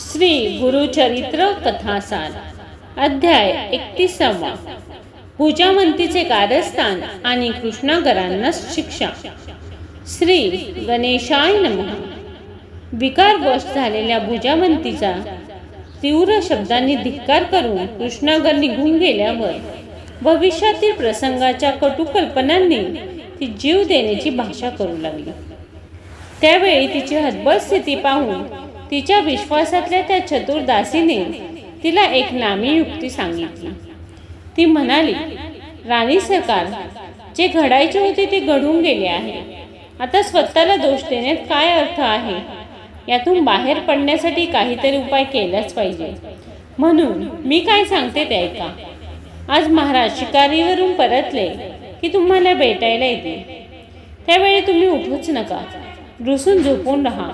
श्री गुरुचरित्र कथासार अध्याय एकतीसावा. भुजामंतीचे कारस्थान आणि कृष्णागरांना शिक्षा. श्री गणेशाय नमः. विकारवश झालेल्या भुजामंतीचा तीव्र शब्दांनी धिक्कार करून कृष्णागर निघून गेल्यावर भविष्यातील प्रसंगाच्या कटुकल्पनांनी ती जीव देण्याची भाषा करू लागली. त्यावेळी तिची हतबल स्थिती पाहून तिच्या विश्वासातल्या त्या चतुर दासीने तिला एक नामी युक्ती सांगितली. ती म्हणाली राणी सरकार जे घडायचे होते ते घडून गेले आहे. आता स्वतःला दोष देण्यात काय अर्थ आहे? यातून बाहेर पडण्यासाठी काहीतरी उपाय केलाच पाहिजे. म्हणून मी काय सांगते ते ऐका. आज महाराज शिकारीवरून परतले की तुम्हाला भेटायला येते. त्यावेळी तुम्ही उठूच नका. रुसून झोपून राहा.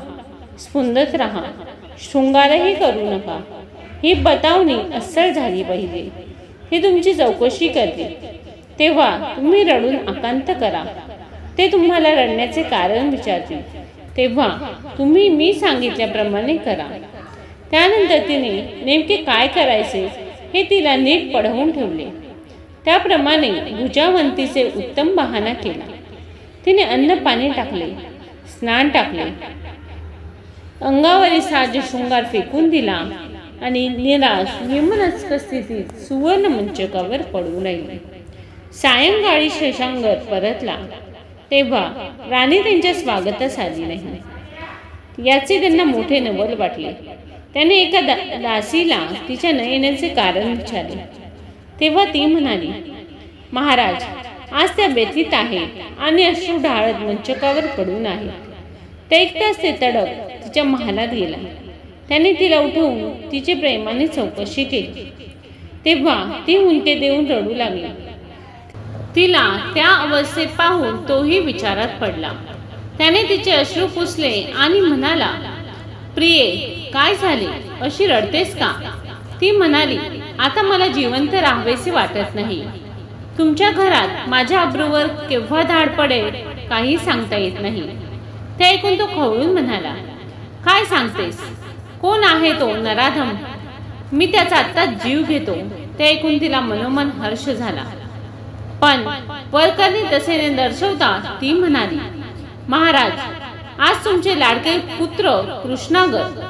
स्पुंदत राहा शृंगारही करू नका. ही बतावणी अस्सल झाली पाहिजे. ही तुमची चौकशी करते. तेव्हा तुम्ही रडून आकांत करा. ते तुम्हाला रडण्याचे कारण विचारतील. तेव्हा तुम्ही मी सांगितल्याप्रमाणे करा. त्यानंतर तिने नेमके काय करायचे हे तिला नीट पढवून ठेवले. त्याप्रमाणे भुजावंतीचे उत्तम बहाणा केला. तिने अन्न पाणी टाकले स्नान टाकले अंगावरील साज शृंगार फेकून दिला आणि निराश विमनस्क स्थितीत सुवर्ण मंचकावर पडू नये सायंकाळी शेषांगर परतला. तेव्हा राणी त्यांच्या स्वागतास आली नाही. याचे त्यांना मोठे नवल वाटले. त्याने एका दा दासीला तिच्या न येण्याचे कारण विचारले. तेव्हा ती म्हणाली महाराज आज त्या व्यथित आहेत आणि अश्रू ढाळत मंचकावर पडून आहेत. ते एकटाच ते तडक तिच्या महालात गेला. त्याने तिला उठवून तिचे प्रेमाने चौकशी केली. तेव्हा ती हुंके देऊन रडू लागली. तिला त्या अवस्थेत पाहून तोही विचारात पडला. त्याने तिचे अश्रू पुसले आणि म्हणाला प्रिये काय झाले? अशी रडतेस का? ती म्हणाली आता मला जिवंत राहावेसे वाटत नाही. तुमच्या घरात माझ्या अब्रूवर केव्हा धाड पडेल काही सांगता येत नाही. ते ऐकून तो खवळून म्हणाला काय सांगतेस? कोण आहे तो? नराधम. मी त्याचा आत्ताच जीव घेतो. ते ऐकून तिला मनोमन हर्ष झाला. पण वरकरणी तसे दर्शवता ती म्हणाली महाराज आज तुमचे लाडके पुत्र कृष्णागर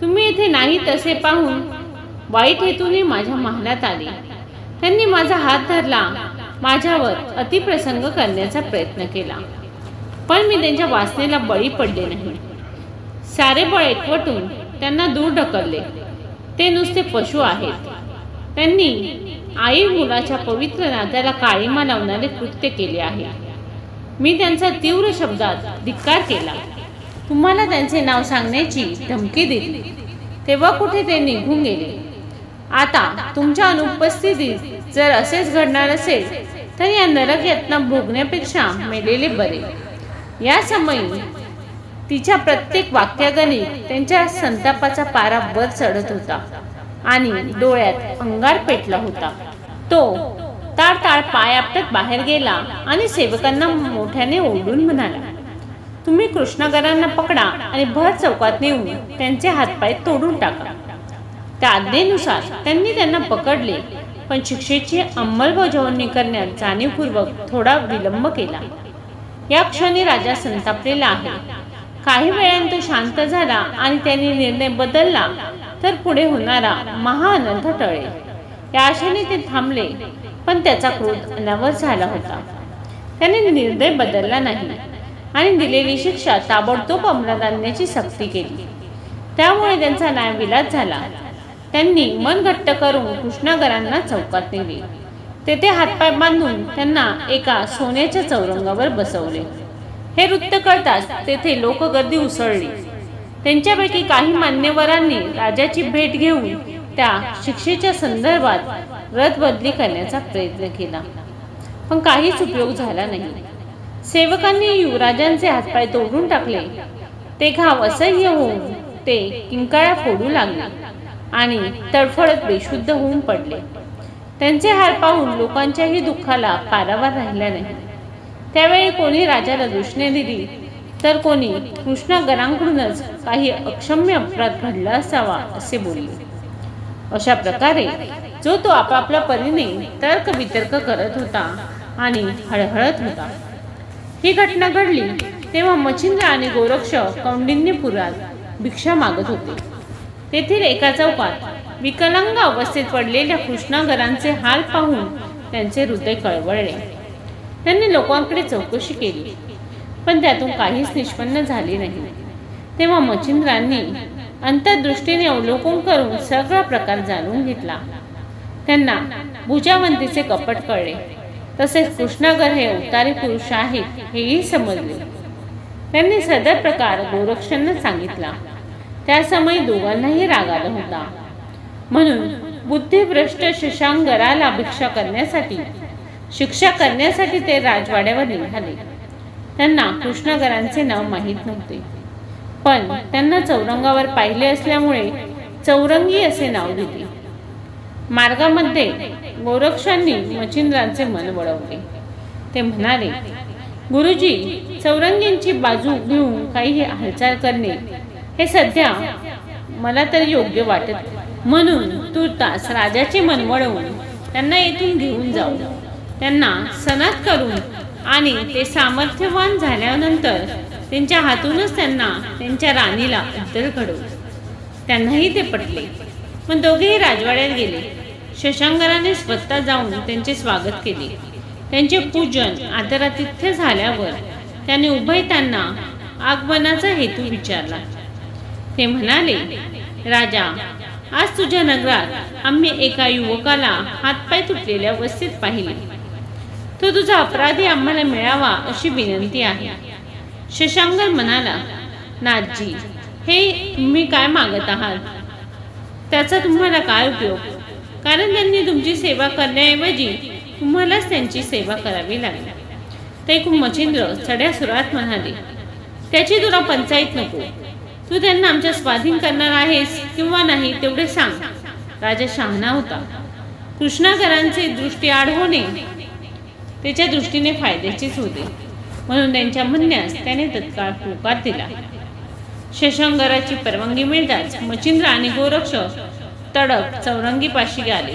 तुम्ही इथे नाही तसे पाहून वाईट हेतूने माझ्या महालात आले. त्यांनी माझा हात धरला माझ्यावर अतिप्रसंग करण्याचा प्रयत्न केला. पण मी त्यांच्या वासनेला बळी पडले नाही. सारे बळ एकवटून त्यांना दूर ढकलले. ते नुसते पशु आहेत. त्यांनी आई मुलाच्या पवित्र नात्याला काळीमा लावणारे कृत्य केले आहे. मी त्यांचा तीव्र शब्दात धिक्कार केला. तुम्हाला त्यांचे नाव सांगण्याची धमकी दिली. तेव्हा कुठे ते निघून गेले? आता तुमच्या अनुपस्थितीत जर असेच घडणार असेल तर या नरक यातना भोगण्यापेक्षा मेलेले बरे. या समयी तिच्या प्रत्येक वाक्यागणी त्यांच्या संतापाचा पारा वर चढत होता आणि डोळ्यात अंगार पेटला होता. तो ताळ ताळ पाय आपटत बाहेर गेला आणि सेवकांना मोठ्याने ओढून म्हणाला तुम्ही कृष्णागरांना पकडा आणि भर चौकात नेऊन त्यांचे हातपाय तोडून टाका. त्या आज्ञेनुसार त्यांनी त्यांना पकडले पण शिक्षेची अंमलबजावणी करण्यात जाणीवपूर्वक थोडा विलंब केला. या क्षणी राजा संतापलेला आहे. काही वेळाने तो शांत झाला आणि त्यांनी निर्णय बदलला तर पुढे होणारा महाअनंत टळे या आशेने ते थांबले पण त्याचा क्रोध अनावर झाला होता. त्याने निर्णय बदलला नाही आणि दिलेली शिक्षा ताबडतोब अंमलात आणण्याची सक्ती केली. त्यामुळे त्यांचा न्याय विलास झाला. त्यांनी मन घट्ट करून कृष्णागरांना चौकात नेले. तेथे हातपाय बांधून त्यांना एका सोन्याच्या चौरंगावर बसवले. हे वृत्त कळताच तेथे लोकगर्दी उसळली. त्यांच्यापैकी काही मान्यवरांनी राजाची भेट घेऊन त्या शिक्षेच्या संदर्भात रदबदली करण्याचा प्रयत्न केला. पण काहीच उपयोग झाला नाही. सेवकांनी युवराजांचे हातपाय तोडून टाकले. ते घाव असह्य होऊन ते किंकाळ्या फोडू लागले आणि तडफडत बेशुद्ध होऊन पडले. त्यांचे हाल पाहून लोकांच्याही दुःखाला पारावार राहिला नाही. त्यावेळी कोणी राजाला दुष्णे दिली. तर कोणी कृष्णागरांकडूनच काही अक्षम्य अपराध घडला असावा असे बोलले. अशा प्रकारे जो तो आपापल्या परीने तर्क वितर्क करत होता आणि हळहळत होता. ही घटना घडली तेव्हा मच्छिंद्र आणि गोरक्ष कौंडिन्यपुरात भिक्षा मागत होते. तेथील एका चौकात विकलांग अवस्थेत पडलेल्या कृष्णागरांचे हाल पाहून त्यांचे हृदय कळवळले. त्यांनी लोकांकडे चौकशी केली. पण त्यातून काहीच निष्पन्न झाले नाही. तेव्हा मच्छिंद्रांनी अंतर्दृष्टीने अवलोकन करून सगळा प्रकार जाणून घेतला. त्यांना भुजावंतीचे कपट कळले. तसेच कृष्णागर हे अवतारी पुरुष आहेत हेही समजले. त्यांनी सदर प्रकार गोरक्षांना सांगितला. त्या समयी दोघांनाही राग आला होता. म्हणून बुद्धिभ्रष्ट शशांगराला भिक्षा करण्यासाठी शिक्षा करण्यासाठी ते राजवाड्यावर निघाले. त्यांना कृष्णगरांचे नाव माहीत नव्हते. पण त्यांना चौरंगावर पाहिले असल्यामुळे चौरंगी असे नाव दिले. मार्गामध्ये गोरक्षांनी मच्छिंद्रांचे मन वळवले. ते म्हणाले गुरुजी चौरंगींची बाजू घेऊन काही हालचाल करणे हे सध्या मला तर योग्य वाटत म्हणून तुर्तास राजाचे मन वळवून त्यांना येथून घेऊन जाऊ. त्यांना सनात करून आणि ते सामर्थ्यवान झाल्यानंतर त्यांच्या हातूनच त्यांना त्यांच्या राणीला अद्दल घडवू त्यांनाही ते पटले. पण दोघेही राजवाड्यात गेले. शशांकराने स्वतः जाऊन त्यांचे स्वागत केले. त्यांचे पूजन आदरातिथ्य झाल्यावर त्याने उभयतांना आगमनाचा हेतू विचारला. ते म्हणाले राजा आज तुझ्या नगरात आम्ही एका युवकाला हातपाय तुटलेल्या अवस्थेत पाहिले. तो तुझा अपराधी आम्हाला मिळावा अशी विनंती आहे. शशांकर म्हणाला नाथजी हे तुम्ही काय मागत आहात? त्याचा तुम्हाला काय उपयोग? कारण त्यांनी तुमची सेवा करण्याऐवजी तुम्हालाच त्यांची सेवा करावी लागली. ते खूप मच्छिंद्र चढ्या सुरात म्हणाले त्याची तुला पंचायत नको. तू त्यांना आमच्या स्वाधीन करणार आहेस किंवा नाही तेवढे सांग. राजा शहाणा होता. कृष्णाकरांचे दृष्टी आड होणे त्याच्या दृष्टीने फायद्याचीच होते. म्हणून त्यांच्या म्हणण्यास त्याने तत्काळ होकार दिला. शशांगराची परवानगी मिळताच मच्छिंद्र आणि गोरक्ष तडक चौरंगीपाशी आले.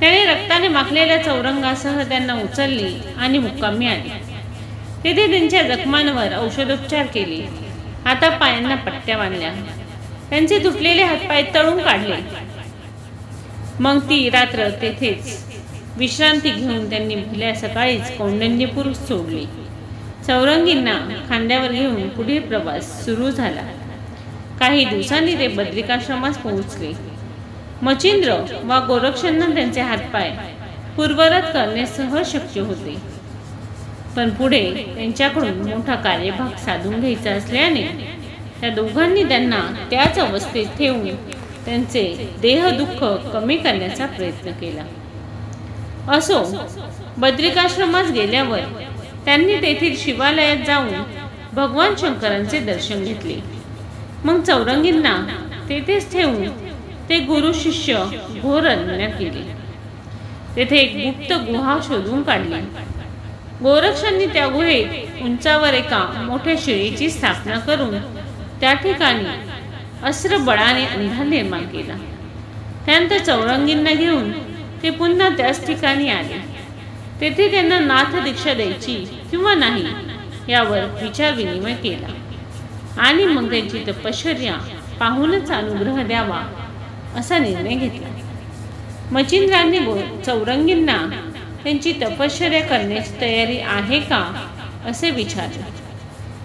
त्याने रक्ताने माखलेल्या चौरंगासह त्यांना उचलली आणि मुक्कामी आली तेथे त्यांच्या जखमांवर औषधोपचार केले. हातापायांना पट्ट्या बांधल्या. त्यांचे तुटलेले हातपाय तळून काढले. मग ती रात्र तेथेच विश्रांती घेऊन त्यांनी भल्या सकाळीच कौंडण्यपूर सोडले. चौरंगींना खांद्यावर घेऊन पुढील प्रवास सुरू झाला. काही दिवसांनी ते बद्रिकाश्रमास पोहोचले. मचिंद्र वा गोरक्षांना त्यांचे हातपाय पूर्वरत करणे सहज शक्य होते. पण पुढे त्यांच्याकडून मोठा कार्यभाग साधून घ्यायचा असल्याने त्या दोघांनी त्यांना त्याच अवस्थेत ठेवून त्यांचे देहदुःख कमी करण्याचा प्रयत्न केला. असो बद्रिकाश्रमास गेल्यावर त्यांनी तेथील शिवालयात जाऊन भगवान शंकरांचे दर्शन घेतले. मग चौरंगींना तेथेच ठेवून ते गुरु शिष्य घोर अज्ञात केले तेथे एक गुप्त गुहा शोधून काढली. गोरक्षांनी त्या गुहेत उंचावर एका मोठ्या शिळीची स्थापना करून त्या ठिकाणी अस्त्र बळाने अंधार निर्माण केला. त्यानंतर चौरंगींना घेऊन ते पुन्हा त्याच ठिकाणी आले. तेथे त्यांना नाथ दीक्षा द्यायची किंवा नाही यावर विचार विनिमय केला. आणि मग त्यांची तपश्चर्या पाहूनच अनुग्रह द्यावा असा निर्णय घेतला. मचिंद्रांनी चौरंगींना त्यांची तपश्चर्या करण्याची तयारी आहे का? असे विचारले.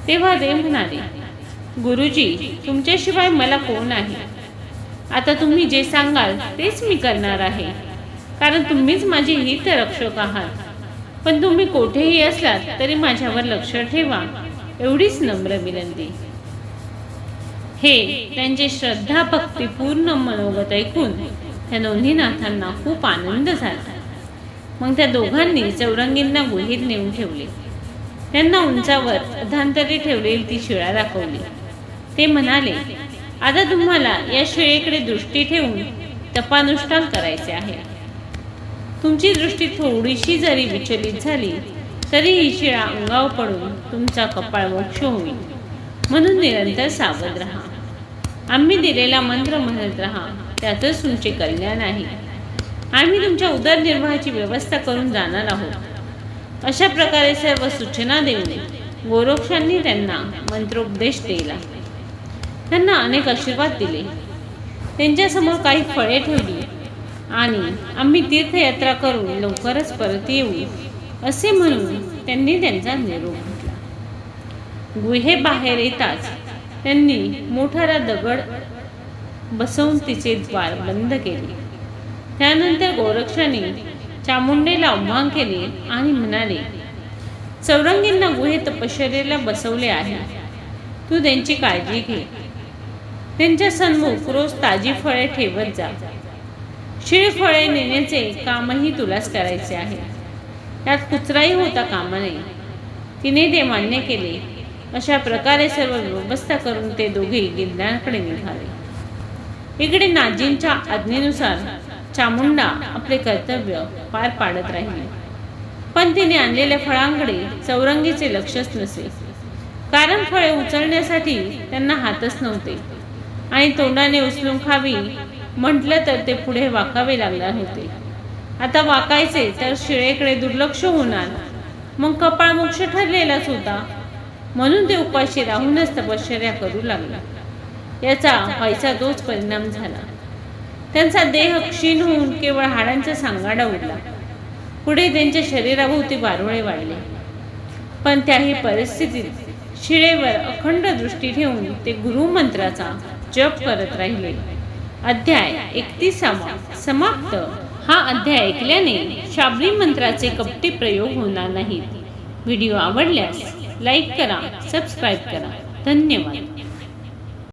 तेव्हा ते म्हणाले गुरुजी तुमच्याशिवाय मला कोण आहे? आता तुम्ही जे सांगाल तेच मी करणार आहे. कारण तुम्हीच माझे हित रक्षक आहात. पण तुम्ही कोठेही असलात तरी माझ्यावर लक्ष ठेवा. एवढीच नम्र विनंती. हे त्यांचे श्रद्धा भक्तीपूर्ण मनोगत ऐकून त्या दोन्ही नाथांना खूप आनंद झाला. मग त्या दोघांनी चौरंगींना गुहेत नेऊन ठेवले. त्यांना उंचावर अधांतरी ठेवलेली ती शिळा दाखवली. ते म्हणाले आता तुम्हाला या शिळेकडे दृष्टी ठेवून तपानुष्ठान करायचे आहे. तुमची दृष्टी थोडीशी जरी विचलित झाली तरी ही शिळा अंगाव पडून तुमचा कपाळ मोक्ष होईल. म्हणून निरंतर सावध राहा. आम्ही दिलेला मंत्र म्हणत राहा त्यातच तुमचे कल्याण आहे. आम्ही तुमच्या उदरनिर्वाहाची व्यवस्था करून जाणार आहोत. अशा प्रकारे सर्व सूचना देऊन गोरक्षांनी त्यांना मंत्रोपदेश दिला. त्यांना अनेक आशीर्वाद दिले. त्यांच्यासमोर काही फळे ठेवली. आणि आम्ही तीर्थयात्रा करून लवकरच परत येऊ असे म्हणून त्यांनी त्यांचा निरोप घेतला. गुहेबाहेर येताच त्यांनी मोठारा दगड बसवून तिचे द्वार बंद केले. त्यानंतर गोरक्षाने चामुंडेला आव्हान केले आणि म्हणाले चौरंगींना गुहे तपश्चर्याला बसवले आहे. तू त्यांची काळजी घे. त्यांच्या सन्मुख रोज ताजी फळे ठेवत जा. शिळ फळे नेण्याचे कामही तुलाच करायचे आहे. त्यात कुचराही होता कामा नये. तिने ते मान्य केले अशा प्रकारे सर्व व्यवस्था करून ते दोघे गिरण्याकडे निघाले. इकडे नाजींच्या आज्ञेनुसार चामुंडा आपले कर्तव्य पार पाडत राहिली. पण तिने आणलेल्या फळांकडे चौरंगीचे लक्षच नसे. कारण फळे उचलण्यासाठी त्यांना हातच नव्हते. आणि तोंडाने उचलून खावी म्हटलं तर ते पुढे वाकावे लागणार होते. आता वाकायचे तर शिळेकडे दुर्लक्ष होणार. मग कपाळ मोक्ष ठरलेलाच होता. म्हणून ते उपाशी राहूनच तपश्चर्या करू लागला. याचा व्हायचा तोच परिणाम झाला. त्यांचा देह क्षीण होऊन केवळ हाडांचा सांगाडा उडला. पुढे त्यांच्या शरीराभोवती बारोळे वाढले. पण त्याही परिस्थितीत शिळेवर अखंड दृष्टी ठेवून ते गुरुमंत्राचा जप करत राहिले. अध्याय एकतीसावा. समाप्त. हा अध्याय ऐकल्याने शाबरी मंत्राचे कपटे प्रयोग होणार नाहीत. व्हिडिओ आवडल्यास लाईक करा सबस्क्राईब करा. धन्यवाद.